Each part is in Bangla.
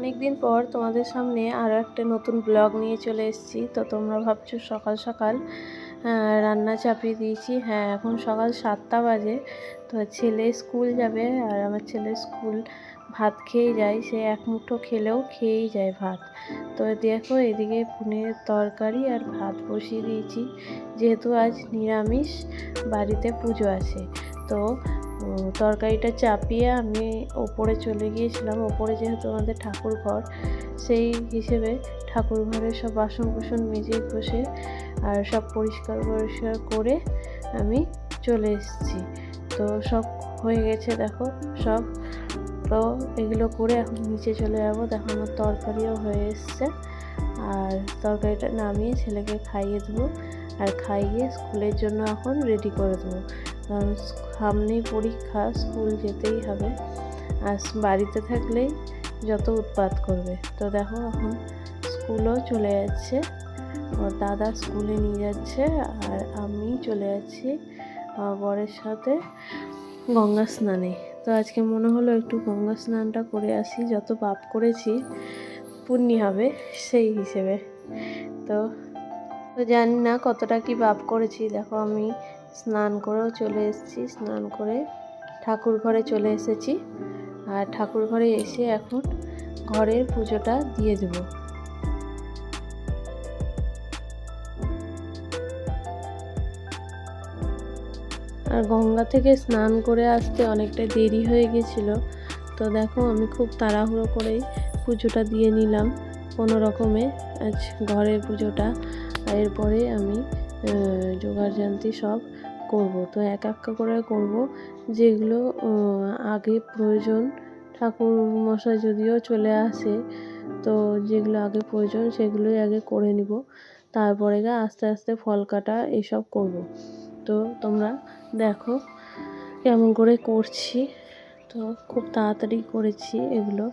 অনেক দিন পর তোমাদের সামনে আরও একটা নতুন ব্লগ নিয়ে চলে এসেছি। তো তোমরা ভাবছ সকাল সকাল রান্না চাপিয়ে দিয়েছি। হ্যাঁ এখন সকাল সাতটা বাজে। তো ছেলে স্কুল যাবে আর আমার ছেলে স্কুল ভাত খেয়ে যায়। সে এক মুঠো খেলেও খেয়েই যায় ভাত। তো দেখো এদিকে পনিরের তরকারি আর ভাত বসিয়ে দিয়েছি। যেহেতু আজ নিরামিষ, বাড়িতে পুজো আছে। তো তরকারিটা চাপিয়ে আমি ওপরে চলে গিয়েছিলাম। ওপরে যেহেতু আমাদের ঠাকুর ঘর, সেই হিসেবে ঠাকুর ঘরে সব বাসন কুসন মেজে বসে আর সব পরিষ্কার পরিষ্কার করে আমি চলে এসেছি। তো সব হয়ে গেছে দেখো, সব। তো এগুলো করে এখন নিচে চলে যাব। দেখো আমার তরকারিও হয়ে এসছে। আর তরকারিটা নামিয়ে ছেলেকে খাইয়ে দেবো। আর খাইয়ে স্কুলের জন্য এখন রেডি করে দেবো। সামনেই পরীক্ষা, স্কুল যেতেই হবে। আর বাড়িতে থাকলেই যত উৎপাত করবে। তো দেখো এখন স্কুলও চলে যাচ্ছে। ওর দাদা স্কুলে নিয়ে যাচ্ছে আর আমি চলে যাচ্ছি বরের সাথে গঙ্গা স্নানে। তো আজকে মনে হলো একটু গঙ্গা স্নানটা করে আসি। যত পাপ করেছি, পুণ্যি হবে সেই হিসেবে। তো তো জানি না কতটা কি পাপ করেছি। দেখো আমি স্নান করেও চলে এসেছি, স্নান করে ঠাকুর ঘরে চলে এসেছি। আর ঠাকুর ঘরে এসে এখন ঘরের পুজোটা দিয়ে দেব। আর গঙ্গা থেকে স্নান করে আসতে অনেকটা দেরি হয়ে গেছিল। তো দেখো, আমি খুব তাড়াহুড়ো করেই পুজোটা দিয়ে নিলাম কোনো রকমে আজ ঘরের পুজোটা। এরপরে আমি জোগাড় জান্তি সব করব। তো এক এক করে করব যেগুলো আগে প্রয়োজন। ঠাকুর মশাই যদিও চলে আসে, তো যেগুলো আগে প্রয়োজন সেগুলোই আগে করে নিব। তারপরে গা আস্তে আস্তে ফল কাটা এইসব করব। তো তোমরা দেখো কেমন করে করছি। তো খুব তাড়াতাড়ি করেছি এগুলো।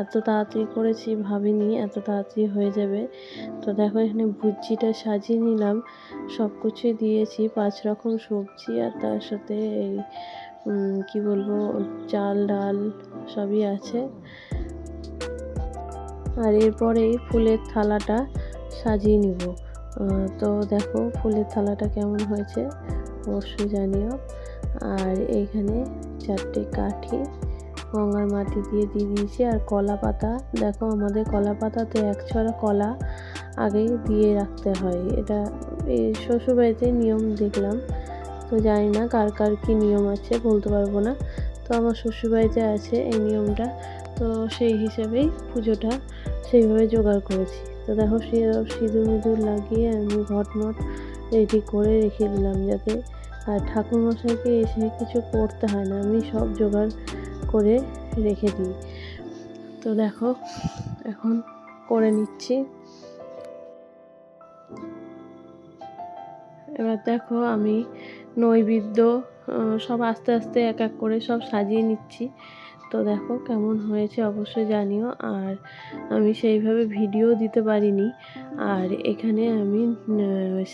এত তাড়াতাড়ি করেছি ভাবিনি, এত তাড়াতাড়ি হয়ে যাবে। তো দেখো, এখানে ভুজিটা সাজিয়ে নিলাম। সব কিছুই দিয়েছি, পাঁচ রকম সবজি আর তার সাথে এই কি বলব, চাল, ডাল সবই আছে। আর এরপরেই ফুলের থালাটা সাজিয়ে নিব। তো দেখো, ফুলের থালাটা কেমন হয়েছে অবশ্যই জানিও। আর এইখানে চারটে কাঠি গঙ্গার মাটি দিয়ে দিয়ে দিয়েছি। আর কলা পাতা, দেখো আমাদের কলা পাতাতে এক ছড়া কলা আগেই দিয়ে রাখতে হয়। এটা এই শ্বশুরবাড়িতে নিয়ম দেখলাম। তো জানি না কার কার কী নিয়ম আছে, বলতে পারব না। তো আমার শ্বশুরবাড়িতে আছে এই নিয়মটা। তো সেই হিসেবেই পুজোটা সেইভাবে জোগাড় করেছি। তো দেখো সিঁদুর মিঁদুর লাগিয়ে আমি ঘটমট রেডি করে রেখে দিলাম যাতে আর ঠাকুরমশাইকে এসে কিছু করতে হয় না। আমি সব জোগাড় করে রেখে দিই। তো দেখো, এখন করে নিচ্ছি। এবার দেখো আমি নৈবেদ্য সব আস্তে আস্তে এক এক করে সব সাজিয়ে নিচ্ছি। তো দেখো কেমন হয়েছে অবশ্যই জানিও। আর আমি সেইভাবে ভিডিও দিতে পারিনি। আর এখানে আমি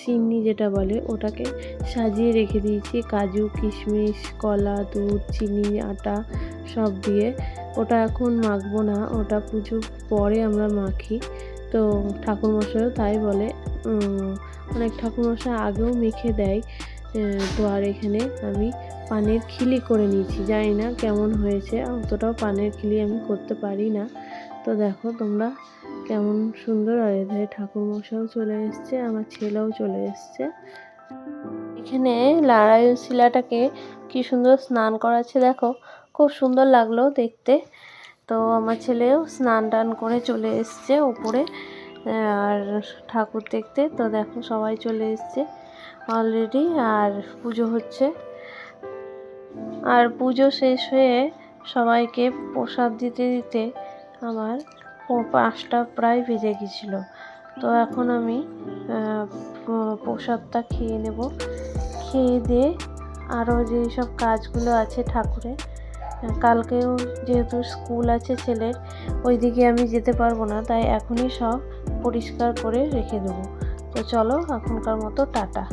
সিন্নি যেটা বলে, ওটাকে সাজিয়ে রেখে দিয়েছি। কাজু, কিশমিশ, কলা, দুধ, চিনি, আটা সব দিয়ে। ওটা এখন মাখবো না, ওটা পুজোর পরে আমরা মাখি। তো ঠাকুরমশাইও তাই বলে অনেক ঠাকুরমশাই আগেও মেখে দেয়। তো আর এখানে আমি পানের খিলি করে নিয়েছি। জানি না কেমন হয়েছে, অতটাও পানের খিলি আমি করতে পারি না। তো দেখো তোমরা কেমন সুন্দর আর এধারে ঠাকুরমশাইও চলে এসছে, আমার ছেলেও চলে এসছে। এখানে নারায়ণ শিলাটাকে কি সুন্দর স্নান করাচ্ছে, দেখো খুব সুন্দর লাগল দেখতে। তো আমার ছেলেও স্নান টান করে চলে এসছে উপরে, আর ঠাকুর দেখতে। তো দেখো সবাই চলে এসছে। অলরেডি আর পুজো হচ্ছে। আর পুজো শেষ হয়ে সবাইকে প্রসাদ দিতে দিতে আমার পাঁচটা প্রায় বেজে গেছিল। তো এখন আমি প্রসাদটা খেয়ে নেব। খেয়ে দিয়ে আরও যেই সব কাজগুলো আছে ঠাকুরের, কালকেও যেহেতু স্কুল আছে ছেলের, ওইদিকে আমি যেতে পারব না, তাই এখনই সব পরিষ্কার করে রেখে দেবো। তো চলো এখনকার মতো টাটা।